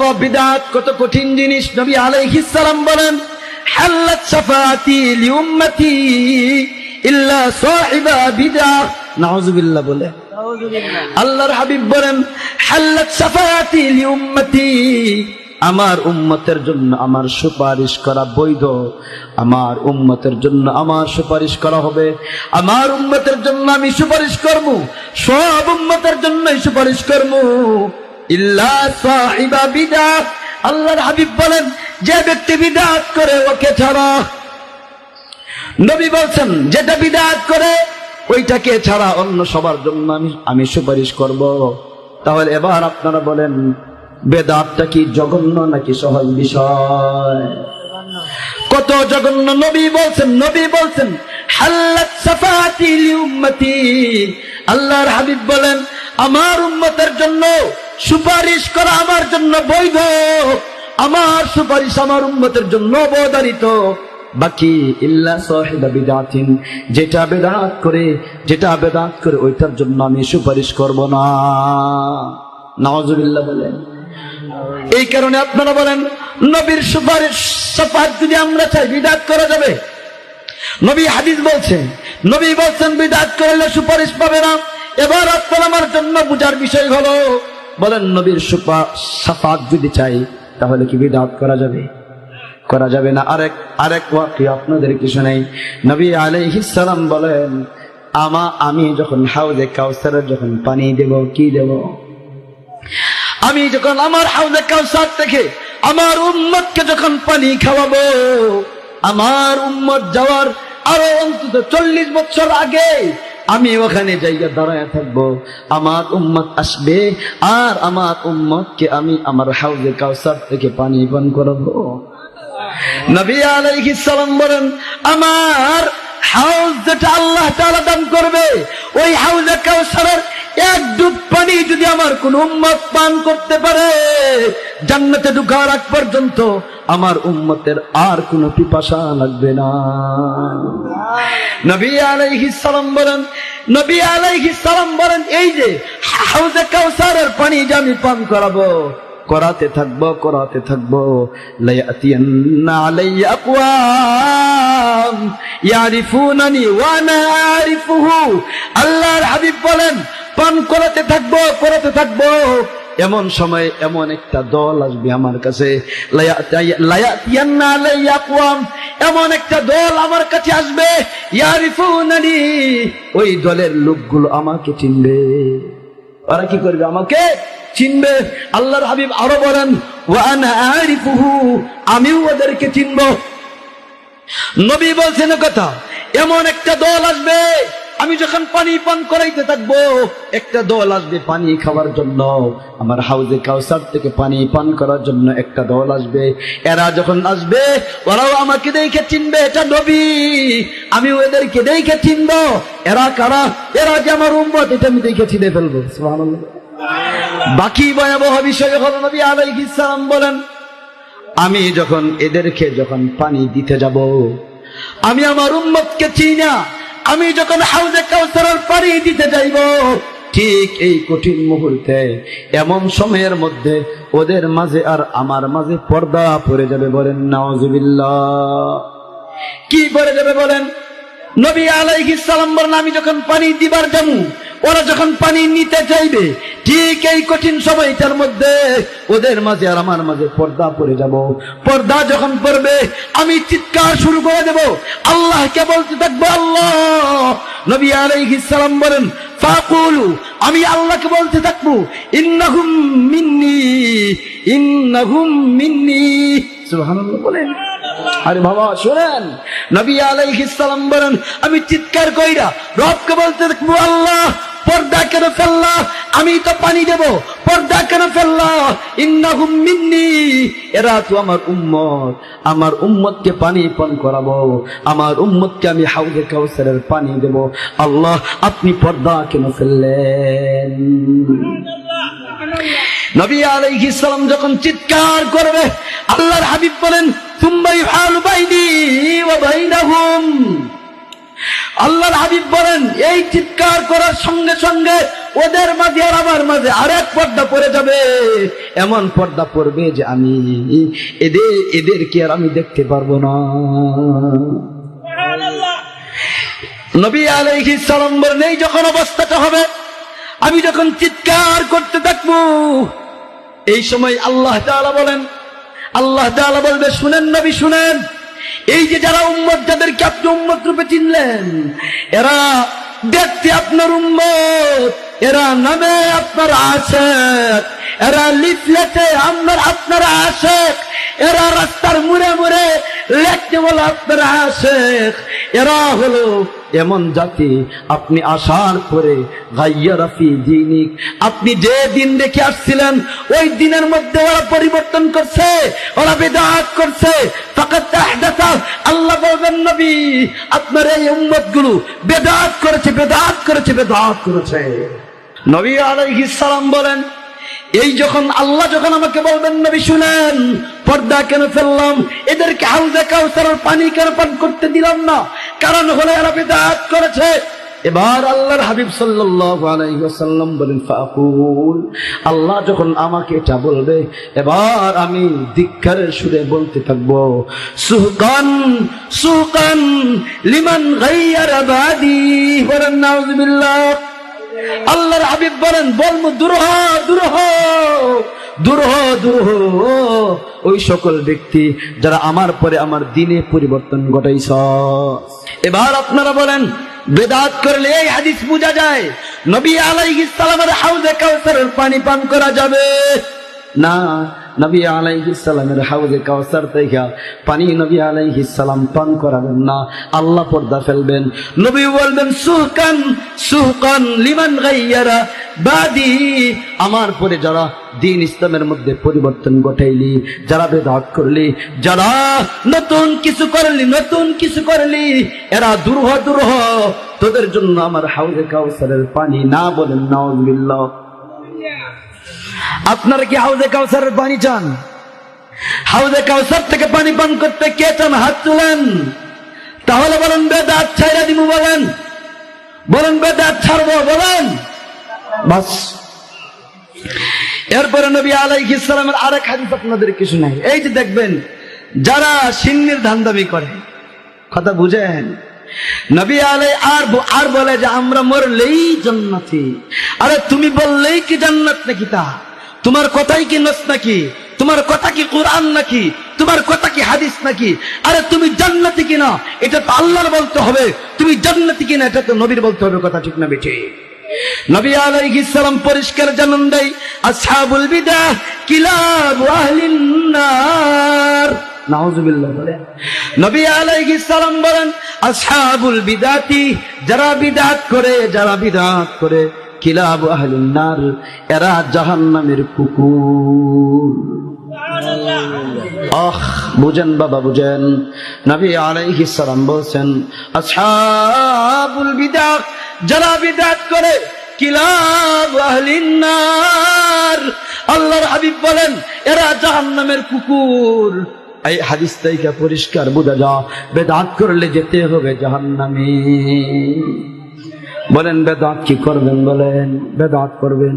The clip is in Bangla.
বাবা বিদাত, কত কঠিন জিনিস। নবী আলাইহিস সালাম বলেন, হাল্লাত লিউম্মতি ইল্লা সাহিবা বিদা নাউজুবিল্লাহ বলে। আল্লাহর হাবিব বলেন, হাল্লাত লিউম্মতি, আমার উম্মতের জন্য আমার সুপারিশ করা বৈধ। আমার উম্মতের জন্য আমার সুপারিশ করা হবে। আমার উম্মতের জন্য আমি সুপারিশ করব। সব উম্মতের জন্যই সুপারিশ করব। আল্লাহর হাবিব বলেন, যে ব্যক্তি বিদাত করে ওকে ছাড়া। নবী বলছেন, যেটা বিদাত করে, ওইটাকে ছাড়া অন্য সবার জন্য আমি আমি সুপারিশ করব। তাহলে এবার আপনারা বলেন, বেদাতটা কি জঘন্য নাকি সহজ বিষয়? কত জঘন্য নবী বলছেন নবী বলছেন সাফাতি আল্লাহর হাবিব বলেন, আমার উম্মতের জন্য সুপারিশ করা আমার জন্য বৈধ। আমার সুপারিশ আমার উম্মতের জন্য অবদারিত বাকি ইল্লা সাহিবা বিদাতিন, যেটা বেদাত করে, যেটা বেদাত করে ওইটার জন্য আমি সুপারিশ করব না। নওয়াজুবিল্লাহ বলেন। এই কারণে আপনারা বলেন, নবীর সুপারিশ, সাফাত যদি আমরা চাই, বিদাত করা যাবে? নবী হাদিস বলছেন নবী বলছেন, বিদাত করলে সুপারিশ পাবে না। এবার আপনার আমার জন্য বুঝার বিষয় হলো বলেন, নবীর সুপা সাফাত যদি চাই, তাহলে কি বিদাত করা যাবে? করা যাবে না। আরেক আরেক ওয়াকি আপনাদের কিছু নেই। নবী সালাম বলেন, আমা, আমি যখন হাউজে কাউসারের যখন পানি দেব, কি দেব? আমি যখন আমার হাউজে কাউসার থেকে আমার উম্মতকে যখন পানি খাওয়াবো, আমার উম্মত যাওয়ার আরও অন্তত চল্লিশ বছর আগে আমি ওখানে জায়গা দাঁড়ায় থাকব। আমার উম্মত আসবে, আর আমার উম্মতকে আমি আমার হাউজে কাউসার থেকে পানি পান করাবো। নবী আলাইহিস সালাম বলেন, আমার হাউজ যেটা আল্লাহ তাআলা দান করবে, ওই হাউজে কাউসারের এক ডুব পানি যদি আমার কোন উম্মত পান করতে পারে, জান্নাতে ঢুকার আগ পর্যন্ত আমার উম্মতের আর কোনো পিপাসা লাগবে না। নবী আলাইহিস সালাম বলেন, নবী আলাইহিস সালাম বলেন, এই যে হাউজে কাউসারের পানি যে আমি পান করাবো, করাতে থাকব করাতে থাকব। লায়াতিয়ান্না আল্লাহর হাবিব বলেন পান করাতে থাকব করাতে থাকব। এমন সময় এমন একটা দল আসবে আমার কাছে। এমন একটা দল আমার কাছে আসবে। ওই দলের লোকগুলো আমাকে চিনবে। ওরা কি করবে? আমাকে চিনবে। আল্লাহর হাবিব আরও বলেন আমিও ওদেরকে চিনব। নবী বলছেন কথা। এমন একটা দল আসবে। আমি যখন পানি পান করাইতে থাকব, একটা দল আসবে পানি খাওয়ার জন্য। আমার হাউজে কাউসার থেকে পানি পান করার জন্য একটা দল আসবে। এরা যখন আসবে, ওরাও আমাকে দেখে চিনবে, এটা নবী। আমি ওদেরকে দেখে চিনবো, এরা কারা? এরা যে আমার উম্মত? এটা আমি দেখে চিনে ফেলব। বাকি ভয়াবহ বিষয় হল নবী আলাইহিস সালাম বলেন, আমি যখন এদেরকে যখন পানি দিতে যাব, আমি আমার উম্মতকে চিনা আমি যখন হাউজে কাউসারের পানি দিতে যাইব, ঠিক এই কঠিন মুহূর্তে, এমন সময়ের মধ্যে ওদের মাঝে আর আমার মাঝে পর্দা পড়ে যাবে বলেন, নাওজুবিল্লাহ। কি পড়ে যাবে বলেন? নবী আলাইহিস সালাম বলেন, আমি যখন পানি দিবার যাব ওরা যখন পানি নিতে চাইবে ঠিক এই কঠিন সময়টার মধ্যে ওদের মাঝে আর আমার মাঝে পর্দা পরে যাব। পর্দা যখন পড়বে, আমি চিৎকার শুরু করে দেব। আল্লাহকে বলতে থাকব, আল্লাহ! নবী আলাইহিস সালাম বলেন, ফাকুলু আমি আল্লাহকে বলতে থাকব, ইন্নাহুম মিন্নি ইন্নাহুম মিন্নি। সুবহানাল্লাহ বলেন। আরে বাবা, শোনেন। নবী আলাইহিস সালাম বলেন, আমি চিৎকার কইরা রবকে বলতে থাকব, আল্লাহ! পর্দা কেন ফেললা? আমি তো পানি দেব। পর্দা কেন ফেললা? ইন্নাহুম মিন্নি। এরা তো আমার উম্মত। আমার উম্মতকে পানি পান করাবো। আমার উম্মতকে আমি হাউজে কাউসারের পানি দেব। আল্লাহ, আপনি পর্দা কেন ফেললেন? নবী আলাইহিস সালাম যখন চিৎকার করবে, আল্লাহর হাবিব বলেন তুম্বাই হাল বাইনি ওয়া বাইনাহুম। আল্লাহর হাবিব বলেন এই চিৎকার করার সঙ্গে সঙ্গে ওদের মাঝে আর আমার মাঝে আরেক পর্দা পড়ে যাবে। এমন পর্দা পড়বে যে আমি এদের এদেরকে আর আমি দেখতে পারব না। নবী আলাইহি সালাম বলেন এই যখন অবস্থাটা হবে আমি যখন চিৎকার করতে থাকব এই সময় আল্লাহ তাআলা বলেন আল্লাহ তাআলা বলবে শুনেন নবী শুনেন। এই যে যারা উম্মত, যাদেরকে আপনি উম্মত রূপে চিনলেন, এরা দেখতে আপনার উম্মত, এরা নামে আপনার আশেক, এরা লিফলেটে আপনার আপনার আশেক, এরা রাস্তার মুড়ে মুড়ে লেখতে বলে আপনার আশেক, এরা হলো এমন জাতি আপনি আসার পরে দিনিক। আপনি যে দিন দেখে আসছিলেন, ওই দিনের মধ্যে ওরা পরিবর্তন করছে, ওরা বেদাত করছে। আল্লাহ বলবেন, নবী, আপনার এই উম্মতগুলো বেদাত করেছে বেদাত করেছে বেদাত করেছে। নবী আলাইহিস সালাম বলেন, এই যখন আল্লাহ যখন আমাকে বলবেন, নবী, শুনেন, পর্দা কেন ফেললাম? এদেরকে হাউজে কাউসারের পানি কেন পান করতে দিলাম না? কারণ হলো এরা বেদাত করেছে। এবার আল্লাহর হাবিব ওয়াসাল্লাম বলেন, ফাকুল। আল্লাহ যখন আমাকে এটা বলবে, এবার আমি ধিক্কারের সুরে বলতে থাকব সুহকান সুহকান লিমান আল্লাহর হাবিব বলেন বলব দুরহ দুরহ। দুরহ দুরহ ওই সকল ব্যক্তি যারা আমার পরে আমার দিনে পরিবর্তন ঘটাইছ। এবার আপনারা বলেন, বেদাত করলে এই হাদিস বোঝা যায়, নবী আলাইহিস সালামের হাউজে কাউসারের পানি পান করা যাবে? না। নবী আলাইহিস সালামের হাউজে কাউসার থেকে পানি নবী আলাইহিস সালাম পান করাবেন না। আল্লাহ পর্দা ফেলবেন। নবী বলবেন সুহকান সুহকান লিমান গাইয়ারা, বাদি। আমার পরে যারা দিন ইসলামের মধ্যে পরিবর্তন ঘটাইলি, যারা বেদাত করলি, যারা নতুন কিছু করলি, নতুন কিছু করলি, এরা দুরহ দুরহ তোদের জন্য আমার হাউজে কাউসারের পানি না বলেন, নাউজুবিল্লাহ। আপনারা কি হাউজে কাউসারের পানি চান? হাউজে কাউসার থেকে পানি পান করতে কে চান? হাত তুলেন। তাহলে বলেন, বেদাত ছাইরা দিমু বলেন। বলেন, বেদাত ছাড়বো বলেন। বাস। এরপরে নবী আলাইহিস সালামের আরেক হাদিস আপনাদের কিছু নাই। এই যে দেখবেন, যারা সিন্নির ধান্দামি করে, কথা বুঝেন? নবী আলাই আর আর বলে যে, আমরা মরলেই জান্নাতি। আরে তুমি বললেই কি জান্নাত নাকি তা? তোমার কথাই কি নস নাকি? তোমার কথা কি কোরআন নাকি? তোমার কথা কি হাদিস নাকি? আরে তুমি জান্নাতি কিনা? এটা তো আল্লাহর বলতে হবে। তুমি জান্নাতি কিনা? এটা তো নবীর বলতে হবে কথা ঠিক না বেঠে। নবী আলাইহিস সালাম পরিষ্কার জানান দেয়, আসহাবুল বিদা কিলাব আহলিন নার। নাউজুবিল্লাহ বলে। নবী আলাইহিস বলেন, আসহাবুল বিদাতি যারা বিদাত করে, যারা বিদাত করে কিলাব আহলিন নার এরা জাহান্নামের কুকুর। আহ, বুঝেন বাবা, বুঝেন। নবী আলাইহিস সালাম বলছেন, আসহাবুল বিদাত, যারা বিদাত করে, কিলাব আহলিন নার আল্লাহর হাবিব বলেন, এরা জাহান্নামের কুকুর। এই হাদিস থেকে পরিষ্কার বোঝা যা বেদাত করলে যেতে হবে জাহান্নামে। বলেন বেদাত কি করবেন বলেন? বেদাত করবেন।